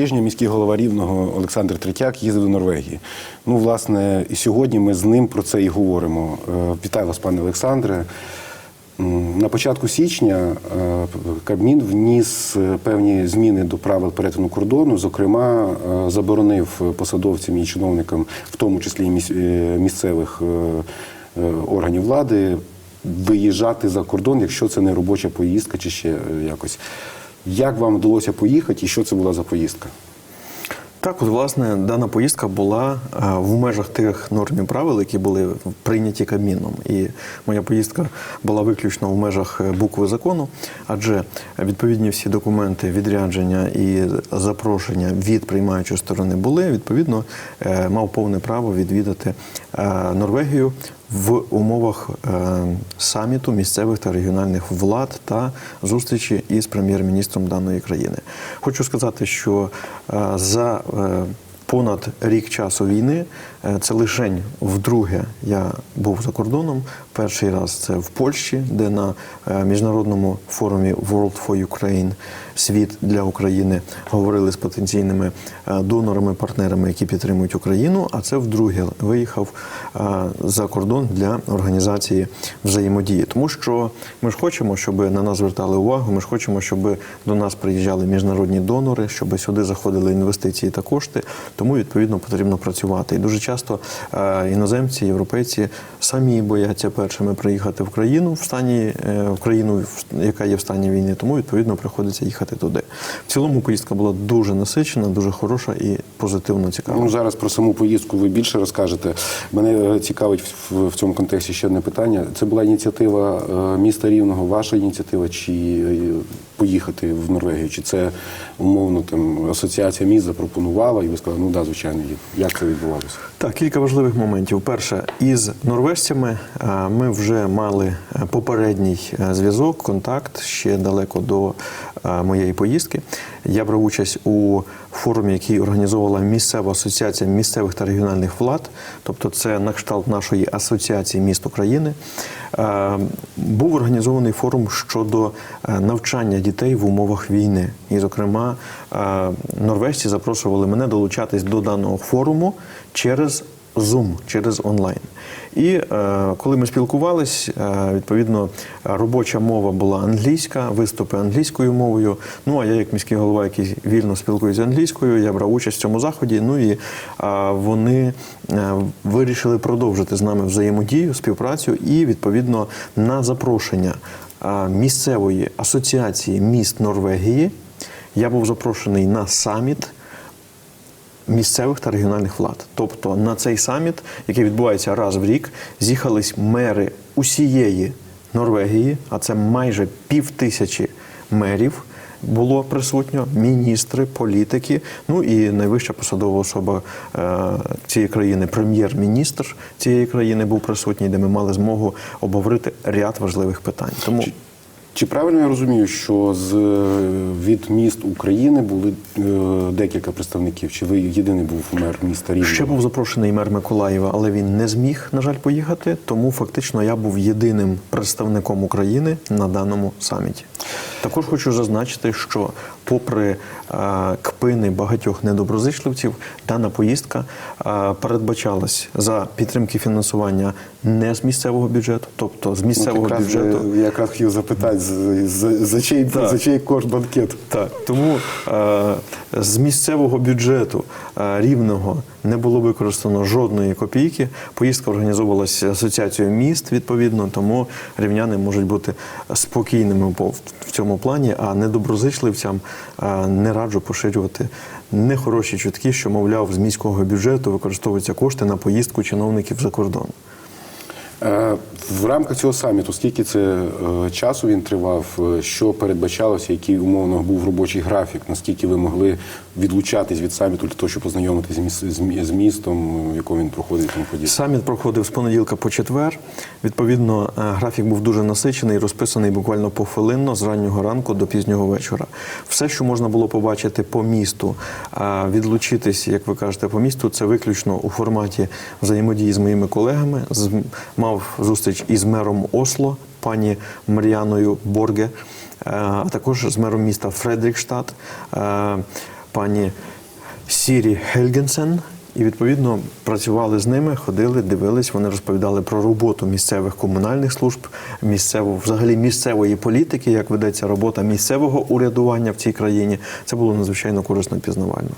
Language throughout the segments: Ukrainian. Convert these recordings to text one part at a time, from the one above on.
тижня міський голова Рівного Олександр Третяк їздив до Норвегії. Ну, власне, і сьогодні ми з ним про це і говоримо. Е, Вітаю вас, пане Олександре. На початку січня е, Кабмін вніс е, певні зміни до правил перетину кордону. Зокрема, заборонив посадовцям і чиновникам, в тому числі і місцевих органів влади, виїжджати за кордон, якщо це не робоча поїздка чи ще якось. Як вам вдалося поїхати і що це була за поїздка? Так, от власне дана поїздка була е, в межах тих норм і правил, які були прийняті Кабміном. І моя поїздка була виключно в межах е, букви закону, адже відповідні всі документи, відрядження і запрошення від приймаючої сторони були. Відповідно, е, мав повне право відвідати Норвегію в умовах е, саміту місцевих та регіональних влад та зустрічі із прем'єр-міністром даної країни. Хочу сказати, що е, за е, понад рік часу війни це лишень вдруге я був за кордоном. Перший раз це в Польщі, де на міжнародному форумі World for Ukraine світ для України говорили з потенційними е, донорами, партнерами, які підтримують Україну. А це вдруге виїхав е, за кордон для організації взаємодії, тому що ми ж хочемо, щоб на нас звертали увагу. Ми ж хочемо, щоб до нас приїжджали міжнародні донори, щоб сюди заходили інвестиції та кошти. Тому відповідно потрібно працювати. І дуже часто е, іноземці, європейці самі бояться першими приїхати в країну в стані в країну, яка є в стані війни. Тому відповідно приходиться їхати туди. В цілому поїздка була дуже насичена, дуже хороша і позитивно цікава. Ну, зараз про саму поїздку ви більше розкажете. Мене е, цікавить в, в цьому контексті ще одне питання. Це була ініціатива е, міста Рівного, ваша ініціатива, чи е, поїхати в Норвегію? Чи це умовно там асоціація міст запропонувала, і ви сказали, ну да, звичайно. Як це відбувалося? Так, кілька важливих моментів. Перше, із норвежцями ми вже мали попередній зв'язок, контакт ще далеко до моєї поїздки. Я брав участь у форумі, який організовувала місцева асоціація місцевих та регіональних влад, тобто це на кшталт нашої асоціації міст України. Е, Був організований форум щодо е, навчання дітей в умовах війни. І, зокрема, е, норвежці запрошували мене долучатись до даного форуму через Zoom, через онлайн. І е, коли ми спілкувались, е, відповідно робоча мова була англійська, виступи англійською мовою. Ну а я, як міський голова, який вільно спілкується англійською, я брав участь в цьому заході. Ну і е, вони е, вирішили продовжити з нами взаємодію, співпрацю і відповідно на запрошення е, місцевої асоціації міст Норвегії. Я був запрошений на саміт місцевих та регіональних влад. Тобто на цей саміт, який відбувається раз в рік, з'їхались мери усієї Норвегії, а це майже пів тисячі мерів. Було присутньо міністри, політики, ну і найвища посадова особа е, цієї країни, прем'єр-міністр цієї країни був присутній, де ми мали змогу обговорити ряд важливих питань. Тому Чи правильно я розумію, що з е, від міст України були е, декілька представників? Чи ви єдиний був мер міста Рівного? Ще був запрошений мер Миколаєва, але він не зміг, на жаль, поїхати. Тому фактично я був єдиним представником України на даному саміті. Також хочу зазначити, що, попри е, кпини багатьох недоброзичливців, дана поїздка е, передбачалась за підтримки фінансування не з місцевого бюджету, тобто з Ну, місцевого якраз, бюджету. е, Я якраз хотів запитати, з- з- за чий, Так. за чий кошт банкет? Так, тому е, з місцевого бюджету е, рівного не було використано жодної копійки. Поїздка організовувалася асоціацією міст відповідно, тому рівняни можуть бути спокійними по- в цьому плані, а недоброзичливцям е, не раджу поширювати нехороші чутки, що мовляв з міського бюджету використовуються кошти на поїздку чиновників за кордон. Е, В рамках цього саміту, скільки це е, часу він тривав, е, що передбачалося, який умовно був робочий графік, наскільки ви могли відлучатись від саміту для того, щоб познайомитися з, міс- з мі- з містом, в якому він проходить тому подібне? Саміт проходив з понеділка по четвер. Відповідно, графік був дуже насичений, розписаний буквально пофилинно з раннього ранку до пізнього вечора. Все, що можна було побачити по місту, відлучитись, як ви кажете, по місту, це виключно у форматі взаємодії з моїми колегами. З- мав зустріч із мером Осло, пані Мар'яною Борге, е, а також з мером міста Фредрікштадт. Е, пані Сірі Хельгенсен. І відповідно працювали з ними, ходили, дивились. Вони розповідали про роботу місцевих комунальних служб, місцевого взагалі місцевої політики, як ведеться робота місцевого урядування в цій країні. Це було надзвичайно корисно пізнавально.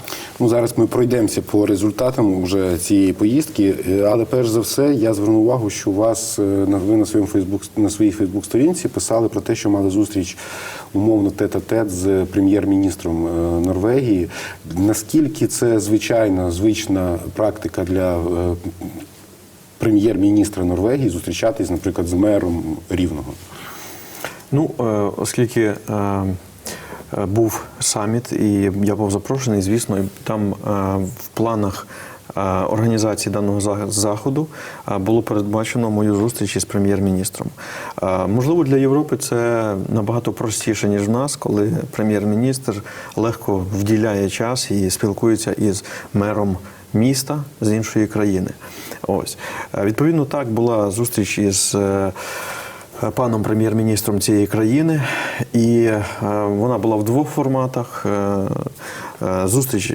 Ну, зараз ми пройдемося по результатам уже цієї поїздки. Е, Але перш за все, я звернув увагу, що вас е, ви на своєму Фейсбук на своїй Фейсбук-сторінці писали про те, що мали зустріч умовно тет-а-тет з прем'єр-міністром е, Норвегії. Наскільки це звичайна звична практика для е, прем'єр-міністра Норвегії зустрічатись, наприклад, з мером Рівного? Ну, е, оскільки е, був саміт, і я був запрошений, звісно, там в планах організації даного заходу було передбачено мою зустріч із прем'єр-міністром. Можливо, для Європи це набагато простіше, ніж в нас, коли прем'єр-міністр легко вділяє час і спілкується із мером міста з іншої країни. Ось Е, відповідно, так була зустріч із. е, паном прем'єр-міністром цієї країни, і е, вона була в двох форматах. Зустріч,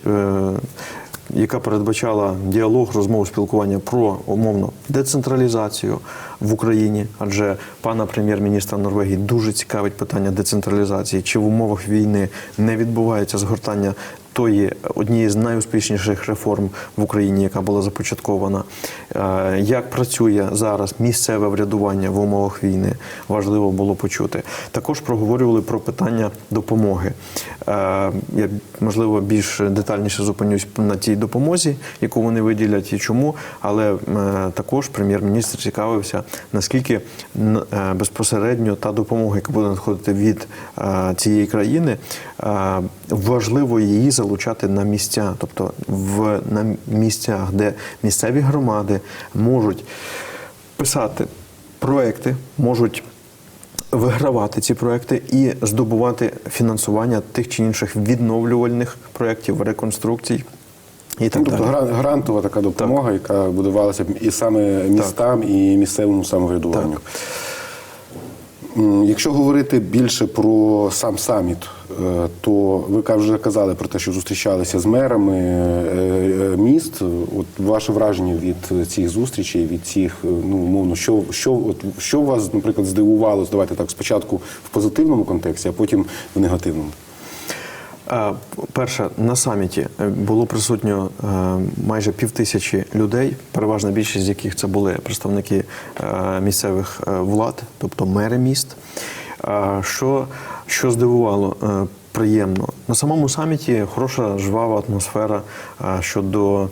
яка передбачала діалог, розмову, спілкування про умовно децентралізацію в Україні, адже пана прем'єр-міністра Норвегії дуже цікавить питання децентралізації, чи в умовах війни не відбувається згортання тої однієї з найуспішніших реформ в Україні, яка була започаткована. Е, Як працює зараз місцеве врядування в умовах війни, важливо було почути. Також проговорювали про питання допомоги. Е, Я можливо більш детальніше зупинюсь на тій допомозі, яку вони виділять і чому. Але е, також прем'єр-міністр цікавився, наскільки безпосередньо та допомога, яка буде надходити від цієї країни, важливо її залучати на місця, тобто в на місцях, де місцеві громади можуть писати проекти, можуть вигравати ці проекти і здобувати фінансування тих чи інших відновлювальних проєктів, реконструкцій. І так Ну, тобто далі. гра- грантова така допомога, яка будувалася і саме містам, і місцевому самоврядуванню. Так. Якщо говорити більше про сам саміт, е, то ви вже казали про те, що зустрічалися з мерами е, е, міст. От ваше враження від цих зустрічей, від цих, ну умовно, що, що, от, що вас, наприклад, здивувало, давайте так, спочатку в позитивному контексті, а потім в негативному. Е, Перше, на саміті е, було присутньо е, майже півтисячі людей, переважна більшість з яких це були представники місцевих влад, тобто мери міст. Що, що здивувало приємно, на самому саміті хороша жвава атмосфера щодо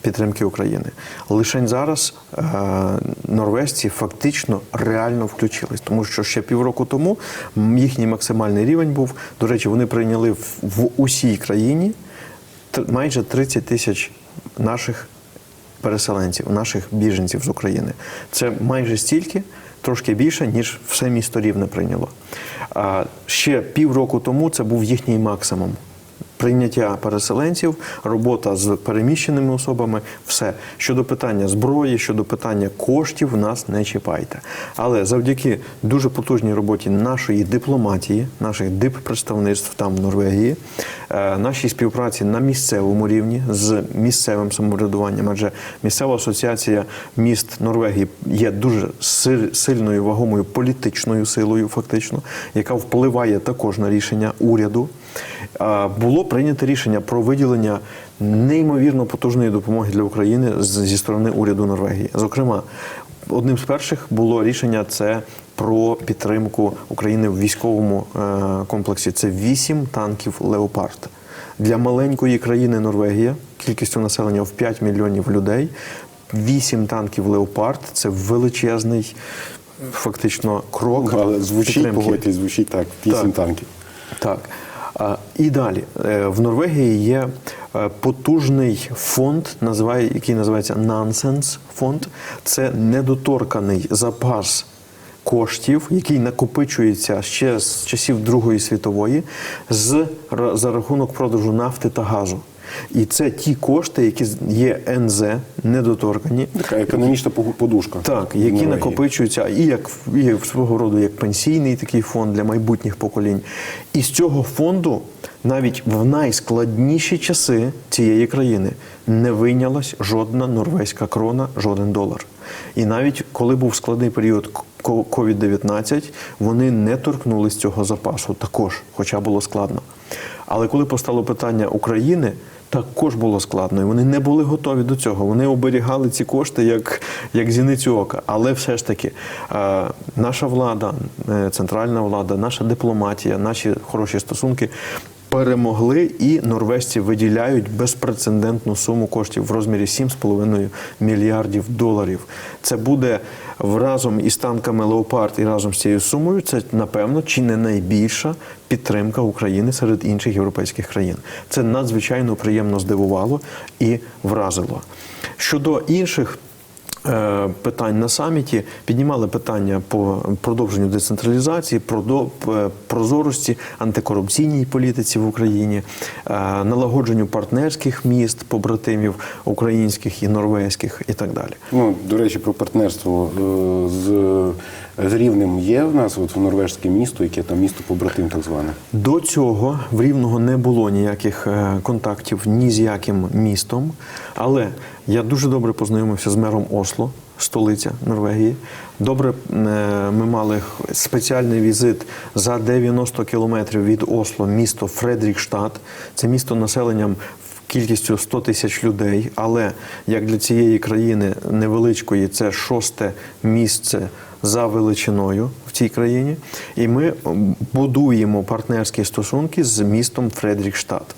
підтримки України. Лишень зараз е, норвежці фактично реально включились, тому що ще півроку тому їхній максимальний рівень був. До речі, вони прийняли в усій країні майже 30 тисяч наших переселенців, наших біженців з України. Це майже стільки, трошки більше, ніж все місто рівне прийняло. А ще півроку тому це був їхній максимум. Прийняття переселенців, робота з переміщеними особами, все щодо питання зброї, щодо питання коштів, нас не чіпайте. Але завдяки дуже потужній роботі нашої дипломатії, наших дип-представництв там в Норвегії, е, нашій співпраці на місцевому рівні з місцевим самоврядуванням, адже місцева асоціація міст Норвегії є дуже сильною вагомою політичною силою, фактично, яка впливає також на рішення уряду. Було прийнято рішення про виділення неймовірно потужної допомоги для України зі сторони уряду Норвегії. Зокрема, одним з перших було рішення це про підтримку України в військовому е, комплексі. Це вісім танків Леопард. Для маленької країни Норвегія, кількістю населення в 5 мільйонів людей, вісім танків Леопард це величезний фактично крок. Ну, Але звучить, погодьтесь, звучить так, вісім Так. танків. Так. І далі Е, в Норвегії є е, потужний фонд, який називається Нансенс фонд. Це недоторканий запас коштів, який накопичується ще з часів Другої світової, з за рахунок продажу нафти та газу. І це ті кошти, які є НЗ, недоторкані, Така економічна подушка. так, які накопичуються і як і свого роду як пенсійний такий фонд для майбутніх поколінь. І з цього фонду навіть в найскладніші часи цієї країни не вийнялась жодна норвезька крона, жоден долар. І навіть коли був складний період ко- COVID-19, вони не торкнулись цього запасу також, хоча було складно. Але коли постало питання України, також було складно, і вони не були готові до цього. Вони оберігали ці кошти як, як зіницю ока. Але все ж таки, е, наша влада, е, центральна влада, наша дипломатія, наші хороші стосунки. Перемогли і норвежці виділяють безпрецедентну суму коштів в розмірі 7,5 мільярдів доларів. Це буде разом із танками Леопард і разом з цією сумою. Це напевно чи не найбільша підтримка України серед інших європейських країн. Це надзвичайно приємно здивувало і вразило. Щодо інших питань на саміті піднімали питання по продовженню децентралізації, прозорості, антикорупційній політиці в Україні, е, налагодженню партнерських міст, побратимів українських і норвезьких, і так далі. Ну, до речі, про партнерство е, з, з Рівнем є в нас от, норвежське місто, яке там місто побратим так зване. До цього в Рівного не було ніяких е, контактів ні з яким містом. Але я дуже добре познайомився з мером Осло, столиця Норвегії. Добре, е, ми мали спеціальний візит за 90 кілометрів від Осло, місто Фредрікштадт. Це місто населенням кількістю 100 тисяч людей, але як для цієї країни невеличкої, це шосте місце за величиною в цій країні. І ми будуємо партнерські стосунки з містом Фредрікштадт.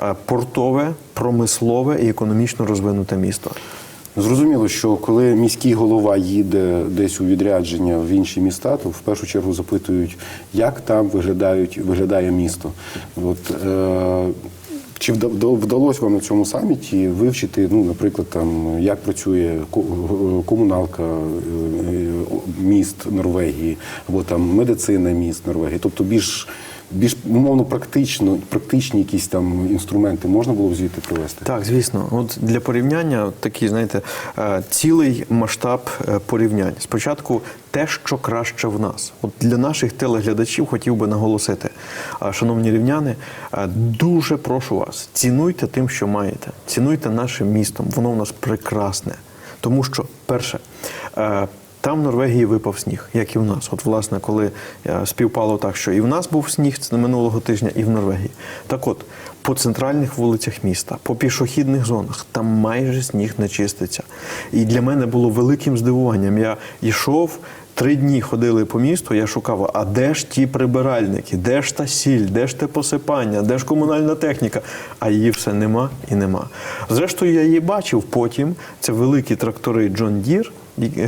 Е, Портове, промислове і економічно розвинуте місто. Зрозуміло, що коли міський голова їде десь у відрядження в інші міста, то в першу чергу запитують, як там виглядають, виглядає місто. От, е, чи вда- вда- вдалося вам на цьому саміті вивчити, ну, наприклад, там, як працює ко- е, комуналка е, міст Норвегії, або там медицина міст Норвегії, тобто більш більш умовно практично, практичні якісь там інструменти можна було б звідти привести? Так, звісно. От для порівняння такий, знаєте, е, цілий масштаб е, порівнянь. Спочатку те, що краще в нас. От для наших телеглядачів хотів би наголосити, шановні рівняни, е, дуже прошу вас, цінуйте тим, що маєте. Цінуйте нашим містом. Воно в нас прекрасне. Тому що, перше, там в Норвегії випав сніг, як і в нас. От, власне, коли е, співпало так, що і в нас був сніг минулого тижня, і в Норвегії. Так от, по центральних вулицях міста, по пішохідних зонах, там майже сніг не чиститься. І для мене було великим здивуванням. Я йшов. Три дні ходили по місту, я шукав, а де ж ті прибиральники, де ж та сіль, де ж те посипання, де ж комунальна техніка? А її все нема і нема. Зрештою, я її бачив потім. Це великі трактори і- е,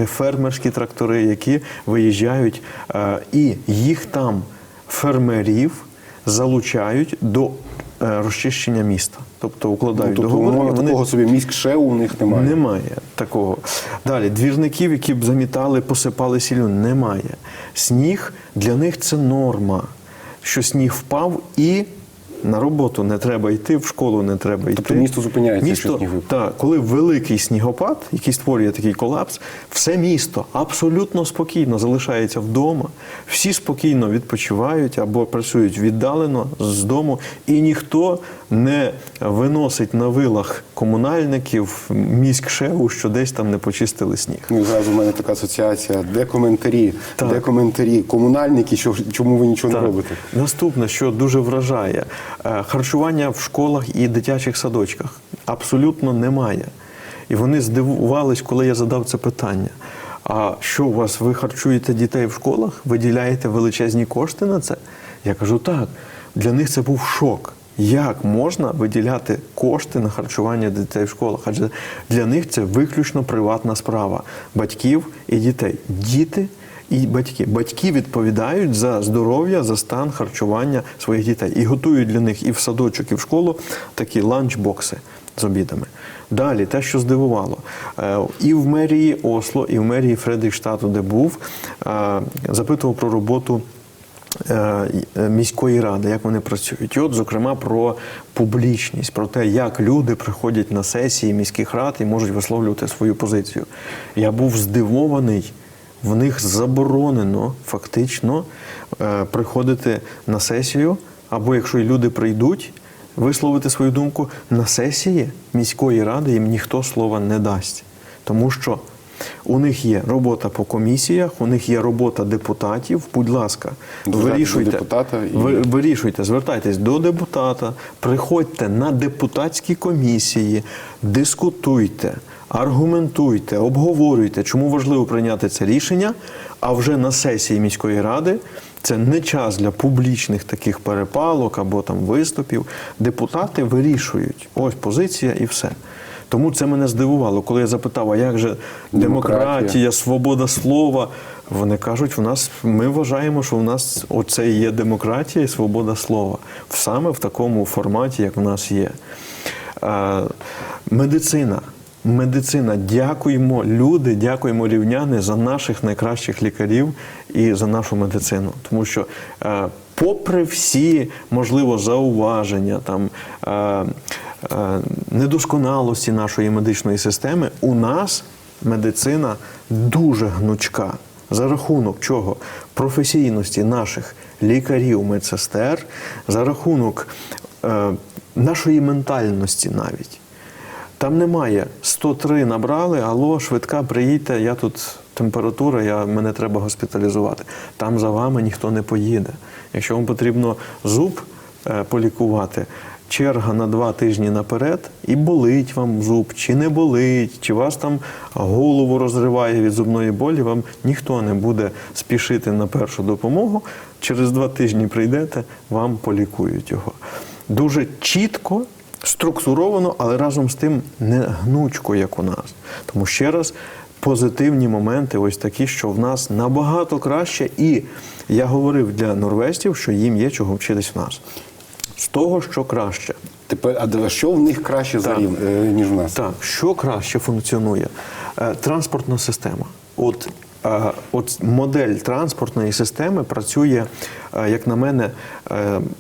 фермерські трактори, які виїжджають, е, і їх там фермерів залучають до е, розчищення міста. Тобто укладають Ну, тобто, договори. вони- такого собі міськ ще у них немає. немає такого. Далі, двірників, які б замітали, посипали сіллю, немає. Сніг для них це норма. Що сніг впав і на роботу не треба йти, в школу не треба йти. Тобто місто зупиняється, Місто, так, коли великий снігопад, який створює такий колапс, все місто абсолютно спокійно залишається вдома. Всі спокійно відпочивають або працюють віддалено з дому, і ніхто не виносить на вилах комунальників міськ ШЕУ, що десь там не почистили сніг. Ну, зразу в мене така асоціація. Де коментарі? Так. Де коментарі? Комунальники, що, чому ви нічого Так. не робите? Наступне, що дуже вражає, харчування в школах і дитячих садочках абсолютно немає. І вони здивувались, коли я задав це питання. А що у вас, ви харчуєте дітей в школах, виділяєте величезні кошти на це? Я кажу, так. Для них це був шок. Як можна виділяти кошти на харчування дітей в школах? Адже для них це виключно приватна справа батьків і дітей. Діти і батьки. Батьки відповідають за здоров'я, за стан харчування своїх дітей і готують для них і в садочок, і в школу такі ланчбокси з обідами. Далі, те, що здивувало, Е, і в мерії Осло, і в мерії Фредрікштату, де був, е, запитував про роботу е, міської ради, як вони працюють. І от, зокрема, про публічність, про те, як люди приходять на сесії міських рад і можуть висловлювати свою позицію. Я був здивований. В них заборонено фактично е, приходити на сесію, або якщо люди прийдуть, висловити свою думку на сесії міської ради їм ніхто слова не дасть. Тому що у них є робота по комісіях, у них є робота депутатів. Будь ласка, Звертайтесь вирішуйте, депутата і- ви- вирішуйте, звертайтесь до депутата, приходьте на депутатські комісії, дискутуйте, аргументуйте, обговорюйте, чому важливо прийняти це рішення. А вже на сесії міської ради це не час для публічних таких перепалок або там виступів. Депутати вирішують. Ось позиція і все. Тому це мене здивувало, коли я запитав, а як же Демократія. демократія, свобода слова. Вони кажуть, в нас ми вважаємо, що в нас оце є демократія і свобода слова. Саме в такому форматі, як в нас є. Е, медицина. Медицина, дякуємо люди, дякуємо рівняни за наших найкращих лікарів і за нашу медицину. Тому що, е, попри всі, можливо, зауваження, там, е, е, недосконалості нашої медичної системи, у нас медицина дуже гнучка. За рахунок чого? Професійності наших лікарів, медсестер, за рахунок нашої ментальності навіть. Там немає 103 набрали, алло, швидка, приїдьте, я тут температура, я, мене треба госпіталізувати. Там за вами ніхто не поїде. Якщо вам потрібно зуб е, полікувати, черга на два тижні наперед, і болить вам зуб, чи не болить, чи вас там голову розриває від зубної болі, вам ніхто не буде спішити на першу допомогу. Через два тижні прийдете, вам полікують його. Дуже чітко структуровано, але разом з тим не гнучко, як у нас. Тому ще раз. Позитивні моменти, ось такі, що в нас набагато краще, і я говорив для норвестів, що їм є чого вчитись в нас. З того, що краще. Тепер, а що в них краще за Так. рів- е, ніж в нас? Так, що краще функціонує? Е, Транспортна система. От, е, от модель транспортної системи працює, як на мене,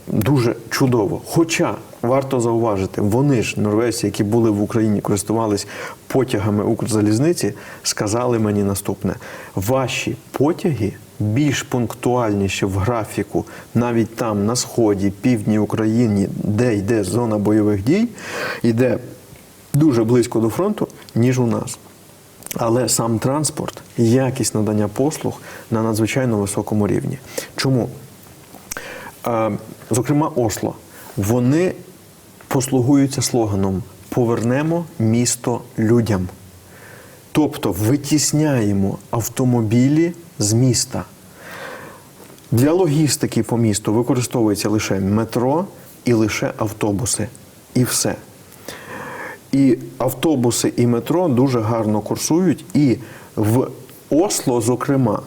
дуже чудово. Хоча варто зауважити, вони ж, норвежці, які були в Україні, користувались потягами Укрзалізниці, сказали мені наступне: ваші потяги більш пунктуальніші в графіку, навіть там на сході, півдні України, де йде зона бойових дій, іде дуже близько до фронту, ніж у нас. Але сам транспорт, якість надання послуг на надзвичайно високому рівні. Чому? Е, Зокрема, Осло. Вони послугуються слоганом Повернемо місто людям. Тобто витісняємо автомобілі з міста. Для логістики по місту використовується лише метро і лише автобуси. І все. І автобуси і метро дуже гарно курсують, і в Осло, зокрема,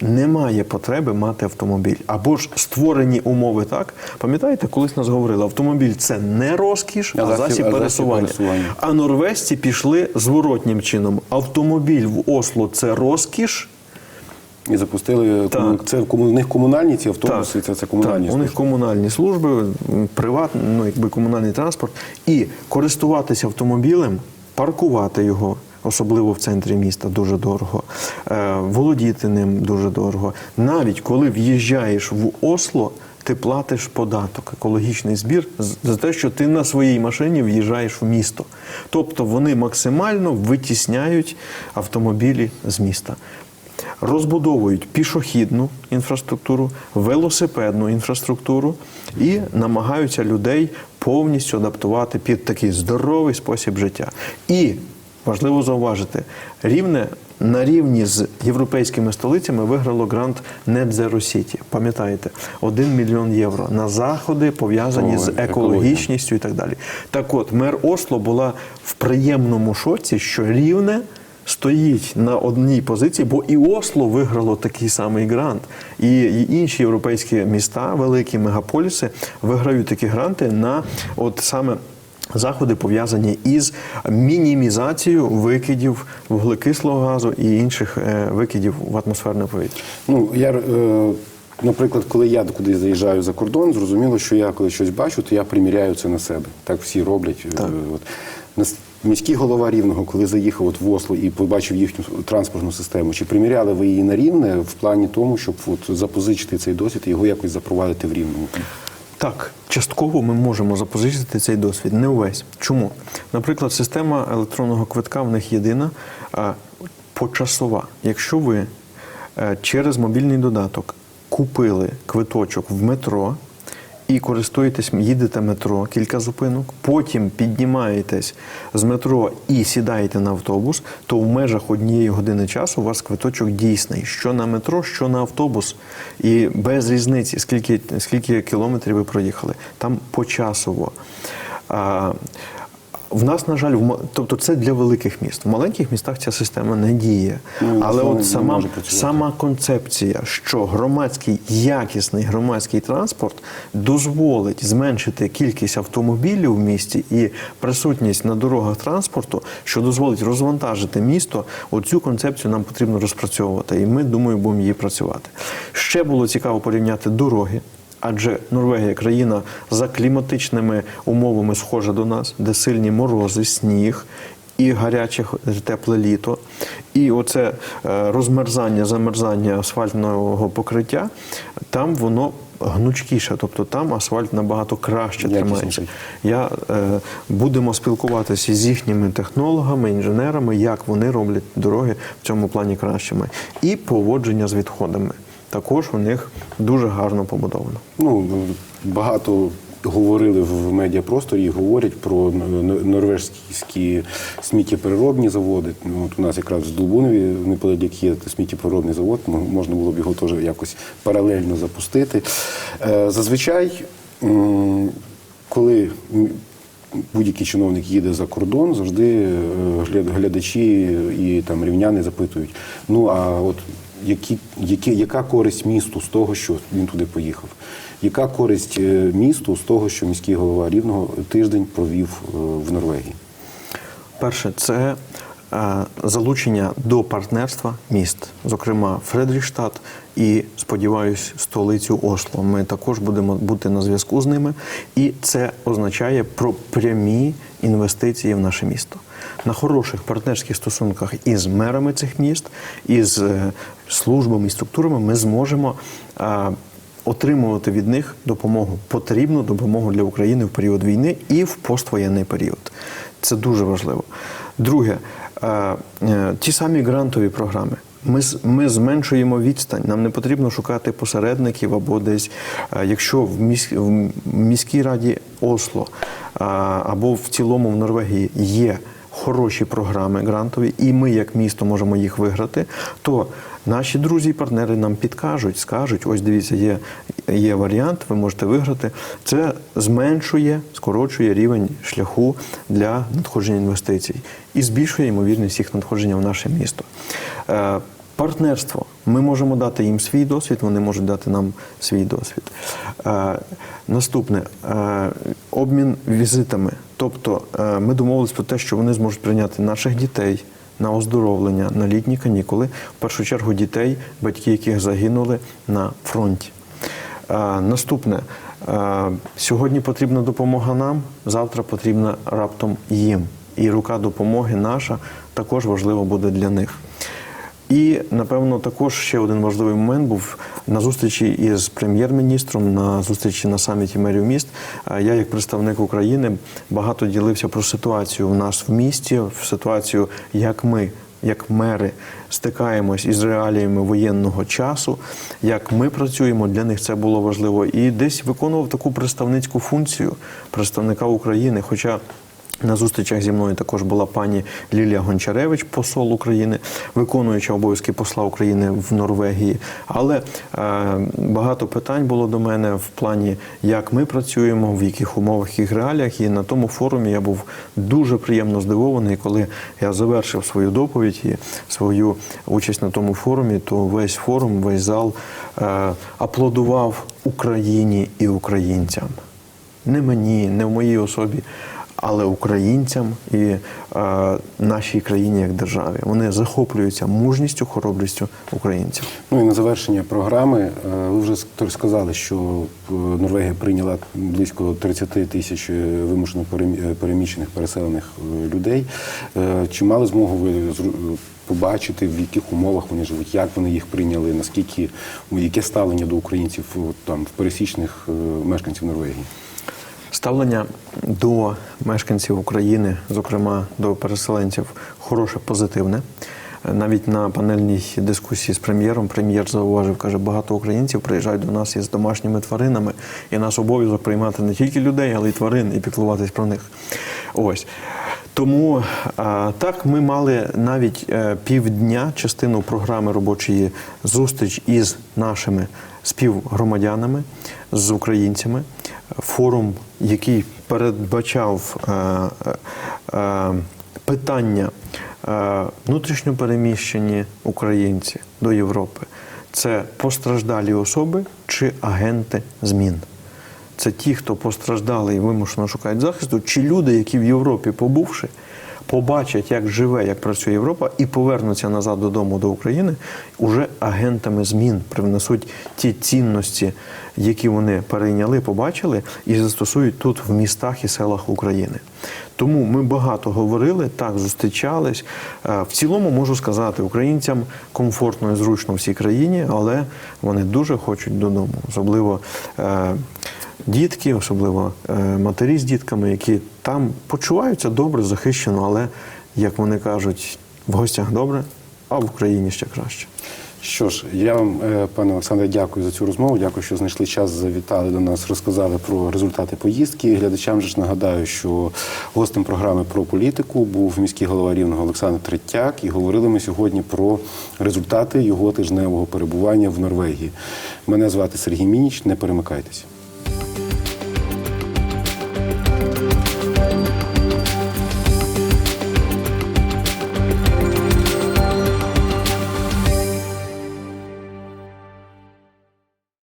немає потреби мати автомобіль. Або ж створені умови так. Пам'ятаєте, колись нас говорили, автомобіль це не розкіш, А а, засіб- пересування. пересування. А норвежці пішли зворотнім чином. Автомобіль в Осло це розкіш. І запустили Так. кому- це кому- у них комунальні ці автобуси, це, це комунальні. Так, у них комунальні служби, приватний, ну якби комунальний транспорт, і користуватися автомобілем, паркувати його. Особливо в центрі міста дуже дорого, е, володіти ним дуже дорого. Навіть коли в'їжджаєш в Осло, ти платиш податок, екологічний збір за те, що ти на своїй машині в'їжджаєш в місто. Тобто вони максимально витісняють автомобілі з міста розбудовують пішохідну інфраструктуру, велосипедну інфраструктуру і намагаються людей повністю адаптувати під такий здоровий спосіб життя. І важливо зауважити, рівне на рівні з європейськими столицями виграло грант Net Zero City. Пам'ятаєте, 1 мільйон євро на заходи пов'язані з екологічністю і так далі. Так от, мер Осло була в приємному шоці, що рівне стоїть на одній позиції, бо і Осло виграло такий самий грант. І, і інші європейські міста, великі мегаполіси, виграють такі гранти на от саме. Заходи пов'язані із мінімізацією викидів вуглекислого газу і інших е, викидів в атмосферне повітря. Ну, я е, наприклад, коли я кудись заїжджаю за кордон, зрозуміло, що я коли щось бачу, то я приміряю це на себе. Так всі роблять. Так. Е, От. Міський голова Рівного, коли заїхав от в Осло і побачив їхню транспортну систему, чи приміряли ви її на рівне в плані тому, щоб от запозичити цей досвід і його якось запровадити в рівному? Так, частково ми можемо запозичити цей досвід, не увесь. Чому? Наприклад, система електронного квитка в них єдина почасова. Якщо ви е, через мобільний додаток купили квиточок в метро і користуєтесь, їдете метро, кілька зупинок, потім піднімаєтесь з метро і сідаєте на автобус, то в межах однієї години часу у вас квиточок дійсний, що на метро, що на автобус. І без різниці, скільки, скільки кілометрів ви проїхали. Там почасово. А, в нас, на жаль, в тобто це для великих міст. В маленьких містах ця система не діє. Ну, Але от сама, сама концепція, що громадський якісний громадський транспорт дозволить зменшити кількість автомобілів в місті і присутність на дорогах транспорту, що дозволить розвантажити місто. Оцю концепцію нам потрібно розпрацьовувати, і ми думаю, будемо її працювати. Ще було цікаво порівняти дороги. Адже Норвегія країна за кліматичними умовами схожа до нас, де сильні морози, сніг і гаряче тепле літо. І оце е, розмерзання, замерзання асфальтного покриття, там воно гнучкіше, тобто там асфальт набагато краще тримається. Я е, будемо спілкуватися з їхніми технологами, інженерами, як вони роблять дороги в цьому плані кращими. І поводження з відходами. Також у них дуже гарно побудовано. Ну, багато говорили в медіапросторі говорять про норвежські сміттєпереробні заводи. Ну, От у нас якраз в Долбунові неподалік є сміттєпереробний завод, можна було б його теж якось паралельно запустити. Е, Зазвичай, коли будь-який чиновник їде за кордон, завжди е, глядачі і там рівняни запитують: ну а от які, які, яка користь місту з того, що він туди поїхав? Яка користь е, місту з того, що міський голова рівного тиждень провів е, в Норвегії? Перше, це е, залучення до партнерства міст, зокрема Фредріштат і, сподіваюсь, столицю Осло. Ми також будемо бути на зв'язку з ними, і це означає про прямі інвестиції в наше місто. На хороших партнерських стосунках із мерами цих міст, із е, службами і структурами ми зможемо. е, Отримувати від них допомогу, потрібну допомогу для України в період війни і в поствоєнний період. Це дуже важливо. Друге, е, ті самі грантові програми. Ми, ми зменшуємо відстань. Нам не потрібно шукати посередників або десь, якщо в, місь, в міській раді Осло або в цілому в Норвегії є хороші програми грантові, і ми, як місто, можемо їх виграти, то наші друзі і партнери нам підкажуть, скажуть: ось дивіться, є, є варіант, ви можете виграти. Це зменшує, скорочує рівень шляху для надходження інвестицій і збільшує ймовірність їх надходження в наше місто. Е, Партнерство. Ми можемо дати їм свій досвід, вони можуть дати нам свій досвід. Е, наступне е, обмін візитами. Тобто е, ми домовились про те, що вони зможуть прийняти наших дітей на оздоровлення, на літні канікули. В першу чергу дітей, батьки яких загинули на фронті. Е, Наступне. Е, Сьогодні потрібна допомога нам, завтра потрібна раптом їм. І рука допомоги наша також важлива буде для них. І напевно також ще один важливий момент був на зустрічі із прем'єр-міністром, на зустрічі на саміті мерів міст. Я, як представник України, багато ділився про ситуацію у нас в місті, в ситуацію, як ми. Як мери стикаємось із реаліями воєнного часу, як ми працюємо, для них це було важливо. І десь виконував таку представницьку функцію представника України. Хоча на зустрічах зі мною також була пані Лілія Гончаревич, посол України, виконуюча обов'язки посла України в Норвегії. Але е, багато питань було до мене в плані, як ми працюємо, в яких умовах і реаліях. І на тому форумі я був дуже приємно здивований, коли я завершив свою доповідь і свою участь на тому форумі, то весь форум, весь зал е, аплодував Україні і українцям не мені, не в моїй особі, але українцям і е, нашій країні як державі. Вони захоплюються мужністю, хоробрістю українців. Ну і на завершення програми е, ви вже ск- сказали, що е, Норвегія прийняла близько 30 тисяч е, вимушено перемі- переміщених переселених людей. Чи мали змогу ви побачити, в яких умовах вони живуть, як вони їх прийняли, наскільки яке ставлення до українців там в пересічних мешканців Норвегії? Ставлення до мешканців України, зокрема до переселенців, хороше, позитивне. Навіть на панельній дискусії з прем'єром прем'єр зауважив, каже, багато українців приїжджають до нас із домашніми тваринами, і наш обов'язок приймати не тільки людей, але й тварин і піклуватись про них. Ось. Тому так ми мали навіть е, півдня частину програми робочої зустріч із нашими співгромадянами, з українцями. Форум, який передбачав е, е, е, питання е, внутрішньопереміщені українці до Європи. Це постраждалі особи чи агенти змін. Це ті, хто постраждали і вимушено шукають захисту, чи люди, які в Європі побувши, побачать, як живе, як працює Європа, і повернуться назад додому до України уже агентами змін, привнесуть ті цінності, які вони перейняли, побачили, і застосують тут в містах і селах України. Тому ми багато говорили, так зустрічались. Е, В цілому можу сказати, українцям комфортно і зручно в цій країні, але вони дуже хочуть додому, особливо. Дітки, особливо е, матері з дітками, які там почуваються добре, захищено, але, як вони кажуть, в гостях добре, а в Україні ще краще. Що ж, я вам, е, пане Олександре, дякую за цю розмову. Дякую, що знайшли час, завітали до нас, розказали про результати поїздки. Глядачам же ж нагадаю, що гостем програми про політику був міський голова рівного Олександр Третяк, і говорили ми сьогодні про результати його тижневого перебування в Норвегії. Мене звати Сергій Мініч. Не перемикайтеся.